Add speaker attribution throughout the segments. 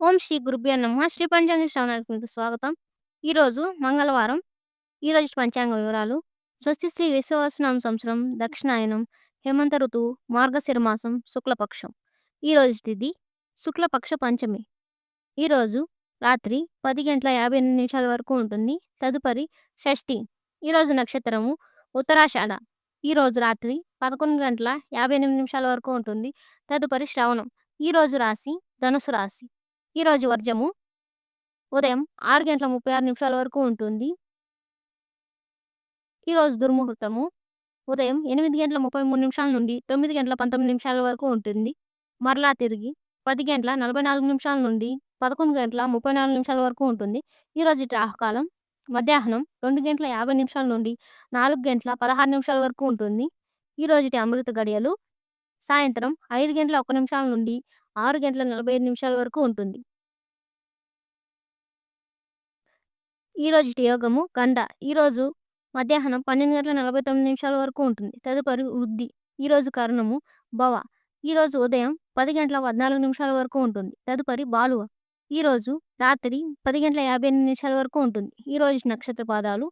Speaker 1: ఓం శ్రీ గురుభ్యో నమ. శ్రీ పంచాంగ శ్రవణానికి మీకు స్వాగతం. ఈరోజు మంగళవారం. ఈరోజు పంచాంగ వివరాలు. స్వస్తి శ్రీ విశ్వవసనామ సంవత్సరం దక్షిణాయనం హేమంత ఋతువు మార్గశిర మాసం శుక్లపక్షం. ఈరోజు తిథి శుక్లపక్ష పంచమి. ఈరోజు రాత్రి పది గంటల యాభై ఎనిమిది నిమిషాల వరకు ఉంటుంది. తదుపరి షష్ఠి. ఈరోజు నక్షత్రము ఉత్తరాషాఢ. ఈరోజు రాత్రి పదకొండు గంటల యాభై ఎనిమిది నిమిషాల వరకు ఉంటుంది. తదుపరి శ్రవణం. ఈరోజు రాశి ధనుసు రాశి. ఈరోజు వర్జము ఉదయం ఆరు గంటల ముప్పై ఆరు నిమిషాల వరకు ఉంటుంది. ఈరోజు దుర్ముహూర్తము ఉదయం ఎనిమిది గంటల ముప్పై మూడు నిమిషాల నుండి తొమ్మిది గంటల పంతొమ్మిది నిమిషాల వరకు ఉంటుంది. మరలా తిరిగి పది గంటల నలభై నాలుగు నిమిషాల నుండి పదకొండు గంటల ముప్పై నాలుగు నిమిషాల వరకు ఉంటుంది. ఈరోజు రాహుకాలం మధ్యాహ్నం రెండు గంటల యాభై నిమిషాల నుండి నాలుగు గంటల పదహారు నిమిషాల వరకు ఉంటుంది. ఈరోజు అమృత గడియలు సాయంత్రం ఐదు గంటల ఒక్క నిమిషాల నుండి ఆరు గంటల నలభై ఐదు నిమిషాల వరకు ఉంటుంది. ఈరోజు యోగము గండ ఈరోజు మధ్యాహ్నం పన్నెండు గంటల నలభై తొమ్మిది నిమిషాల వరకు ఉంటుంది. తదుపరి వృద్ధి. ఈరోజు కారణము భవ. ఈరోజు ఉదయం పది గంటల పద్నాలుగు నిమిషాల వరకు ఉంటుంది. తదుపరి బాలువ. ఈరోజు రాత్రి పది గంటల యాభై ఎనిమిది నిమిషాల వరకు ఉంటుంది. ఈరోజు నక్షత్ర పాదాలు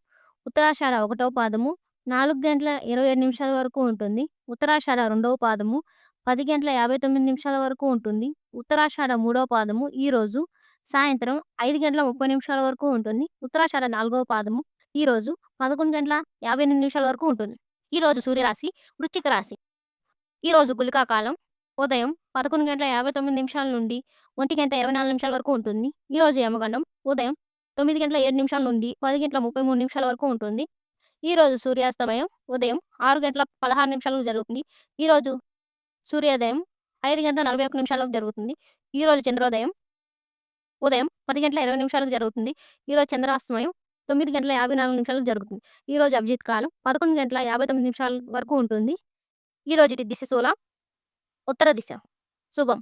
Speaker 1: ఉత్తరాషాఢ ఒకటవ పాదము నాలుగు గంటల ఇరవై ఏడు నిమిషాల వరకు ఉంటుంది. ఉత్తరాషాఢ రెండవ పాదము పది గంటల యాభై తొమ్మిది నిమిషాల వరకు ఉంటుంది. ఉత్తరాషాఢ మూడవ పాదము ఈరోజు సాయంత్రం ఐదు గంటల ముప్పై నిమిషాల వరకు ఉంటుంది. ఉత్తరాషాఢ నాలుగవ పాదము. ఈరోజు పదకొండు గంటల యాభై ఎనిమిది నిమిషాల వరకు ఉంటుంది. ఈరోజు సూర్యరాశి వృశ్చిక రాశి. ఈరోజు గులికా కాలం ఉదయం పదకొండు గంటల యాభై తొమ్మిది నిమిషాల నుండి ఒంటి గంట ఇరవై నాలుగు నిమిషాల వరకు ఉంటుంది. ఈరోజు యమగండం ఉదయం తొమ్మిది గంటల ఏడు నిమిషాల నుండి పది గంటల ముప్పై మూడు నిమిషాల వరకు ఉంటుంది. ఈరోజు సూర్యాస్తమయం ఉదయం ఆరు గంటల పదహారు నిమిషాలకు జరుగుతుంది. ఈరోజు సూర్యోదయం ఐదు గంటల నలభై ఒక్క నిమిషాలకు జరుగుతుంది. ఈరోజు చంద్రోదయం ఉదయం పది గంటల ఇరవై నిమిషాలకు జరుగుతుంది. ఈరోజు చంద్రాస్తమయం తొమ్మిది గంటల యాభై నాలుగు నిమిషాలకు జరుగుతుంది. ఈరోజు అభిజిత్ కాలం పదకొండు గంటల యాభై తొమ్మిది నిమిషాల వరకు ఉంటుంది. ఈరోజు దిశ శూల ఉత్తర దిశ. శుభం.